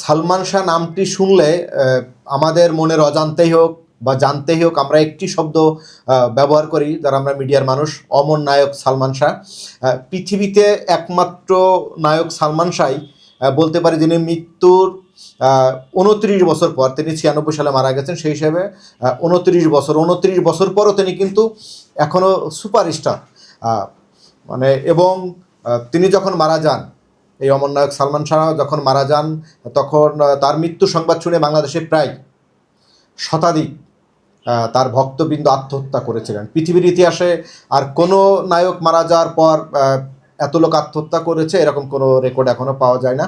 সালমান শাহ নামটি শুনলে আমাদের মনের অজান্তেই হোক বা জানতেই হোক, আমরা একটি শব্দ ব্যবহার করি যারা আমরা মিডিয়ার মানুষ, অমর নায়ক সালমান শাহ। পৃথিবীতে একমাত্র নায়ক সালমান শাহই বলতে পারি যিনি মৃত্যুর উনত্রিশ বছর পর, তিনি ছিয়ানব্বই সালে মারা গেছেন সেই হিসেবে উনত্রিশ বছর উনত্রিশ বছর পরও তিনি কিন্তু এখনও সুপারস্টার। মানে এবং তিনি যখন মারা যান এই অমর নায়ক সালমান শাহ যখন মারা যান, তখন তার মৃত্যু সংবাদ শুনে বাংলাদেশে প্রায় শতাধিক তার ভক্তবৃন্দ আত্মহত্যা করেছিলেন। পৃথিবীর ইতিহাসে আর কোনো নায়ক মারা যাওয়ার পর এত লোক আত্মহত্যা করেছে, এরকম কোনো রেকর্ড এখনও পাওয়া যায় না।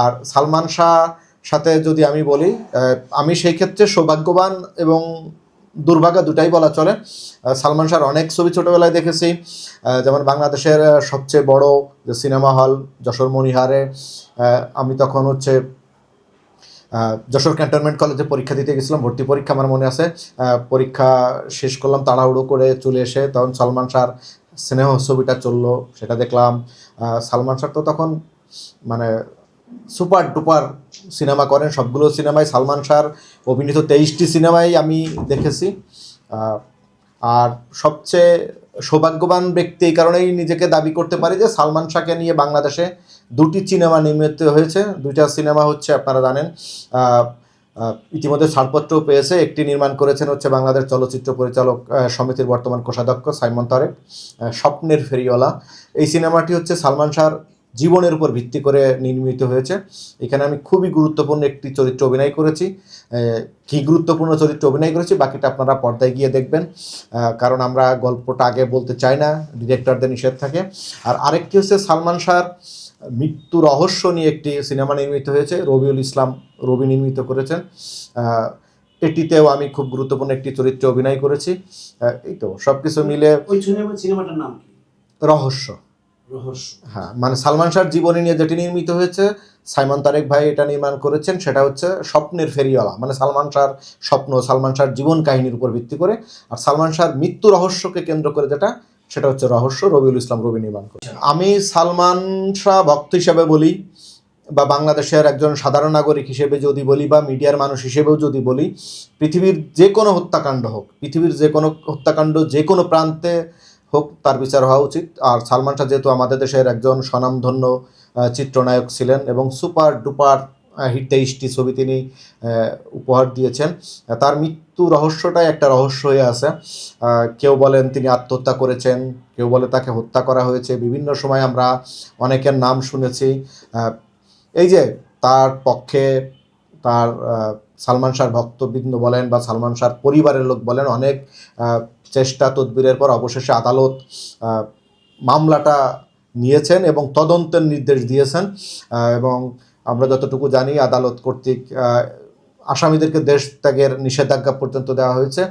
আর সালমান শাহ সাথে যদি আমি বলি আমি সেই ক্ষেত্রে সৌভাগ্যবান এবং দুর্ভাগ্য দুটাই বলা চলে। সালমান শাহর অনেক ছবি ছোটোবেলায় দেখেছি। যেমন বাংলাদেশের সবচেয়ে বড় যে সিনেমা হল যশোর মণিহারে আহ, আমি তখন হচ্ছে যশোর ক্যান্টনমেন্ট কলেজে পরীক্ষা দিতে গেছিলাম ভর্তি পরীক্ষা আমার মনে আছে। পরীক্ষা শেষ করলাম তাড়াহুড়ো করে চলে এসে তখন সালমান শাহর স্নেহ ছবিটা চলল সেটা দেখলাম। সালমান শাহ তো তখন মানে সুপার ডুপার সিনেমা করেন। সবগুলো সিনেমায় সালমান শাহর অভিনীত। তেইশটি সিনেমাই আমি দেখেছি। আর সবচেয়ে সৌভাগ্যবান ব্যক্তি এই কারণেই নিজেকে দাবি করতে পারি যে সালমান শাহকে নিয়ে বাংলাদেশে দুটি সিনেমা নির্মিত হয়েছে। দুইটা সিনেমা হচ্ছে আপনারা জানেন ইতিমধ্যে ছাড়পত্রও পেয়েছে। একটি নির্মাণ করেছেন হচ্ছে বাংলাদেশ চলচ্চিত্র পরিচালক সমিতির বর্তমান কোষাধ্যক্ষ সাইমন তারেক স্বপ্নের ফেরিওয়ালা। এই সিনেমাটি হচ্ছে সালমান শাহর জীবনের উপর ভিত্তি করে নির্মিত হয়েছে। এখানে আমি খুবই গুরুত্বপূর্ণ একটি চরিত্র অভিনয় করেছি। কী গুরুত্বপূর্ণ চরিত্র অভিনয় করেছি বাকিটা আপনারা পর্দায় গিয়ে দেখবেন। কারণ আমরা গল্পটা আগে বলতে চাই না ডিরেক্টরদের নিষেধ থাকে। আর আরেকটি হচ্ছে সালমান শাহর মৃত্যু রহস্য নিয়ে একটি সিনেমা নির্মিত হয়েছে রবিউল ইসলাম রবি নির্মিত করেছেন। এটিতেও আমি খুব গুরুত্বপূর্ণ একটি চরিত্রে অভিনয় করেছি। এই তো সব কিছু মিলে ওই সিনেমাটার নাম রহস্য। হ্যাঁ মানে সালমান শাহর জীবনী নিয়ে যেটি নির্মিত হয়েছে, সাইমন তারেক ভাই এটা নির্মাণ করেছেন, সেটা হচ্ছে স্বপ্নের ফেরিওয়ালা মানে সালমান শাহর স্বপ্ন, সালমান শাহর জীবন কাহিনীর উপর ভিত্তি করে। আর সালমান শাহর মৃত্যু রহস্যকে কেন্দ্র করে যেটা, সেটা হচ্ছে রহস্য, রবিউল ইসলাম রবি নির্মাণ করে আমি সালমান শাহ ভক্ত হিসেবে বলি, বা বাংলাদেশের একজন সাধারণ নাগরিক হিসেবে যদি বলি, বা মিডিয়ার মানুষ হিসেবেও যদি বলি, পৃথিবীর যে কোনো হত্যাকাণ্ড হোক, পৃথিবীর যে কোনো হত্যাকাণ্ড যে কোনো প্রান্তে হোক, তার বিচার হওয়া উচিত। আর সালমান শাহ যেহেতু আমাদের দেশের একজন স্বনামধন্য চিত্রনায়ক ছিলেন এবং সুপার ডুপার হিট তেইশটি ছবি তিনি উপহার দিয়েছেন। তার মৃত্যু রহস্যটাই একটা রহস্য হয়ে আছে। কেউ বলেন তিনি আত্মহত্যা করেছেন, কেউ বলে তাকে হত্যা করা হয়েছে। বিভিন্ন সময় আমরা অনেকের নাম শুনেছি। এই যে তার পক্ষে তার সালমান শাহর ভক্তবৃন্দ বলেন বা সালমান শাহর পরিবারের লোক বলেন, অনেক চেষ্টা তদবিরের পর অবশেষে আদালত মামলাটা নিয়েছেন এবং তদন্তের নির্দেশ দিয়েছেন। এবং আমরা যতটুকু জানি আদালত কর্তৃক আসামিদেরকে দেশ ত্যাগের নিষেধাজ্ঞা পর্যন্ত দেওয়া হয়েছে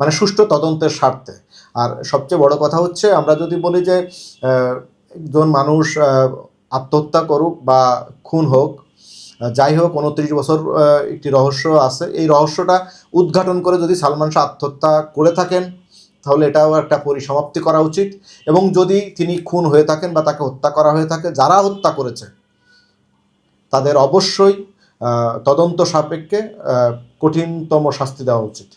মানে সুষ্ঠু তদন্তের স্বার্থে। আর সবচেয়ে বড় কথা হচ্ছে, আমরা যদি বলি যে একজন মানুষ আত্মহত্যা করুক বা খুন হোক যাই হোক, উনত্রিশ বছর একটি রহস্য আছে। এই রহস্যটা উদ্ঘাটন করে যদি সালমান শাহ আত্মহত্যা করে থাকেন, তাহলে এটাও একটা পরিসমাপ্তি করা উচিত। এবং যদি তিনি খুন হয়ে থাকেন বা তাকে হত্যা করা হয়ে থাকে, যারা হত্যা করেছে, তাদের অবশ্যই তদন্ত সাপেক্ষে কঠিনতম শাস্তি দেওয়া উচিত।